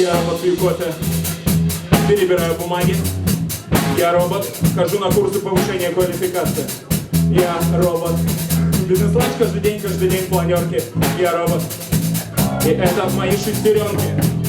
Я вот пью кофе, перебираю бумаги. Я робот, хожу на курсы повышения квалификации. Я робот. Бизнес-ланч каждый день, каждый день планерки. Я робот. И это мои шестеренки.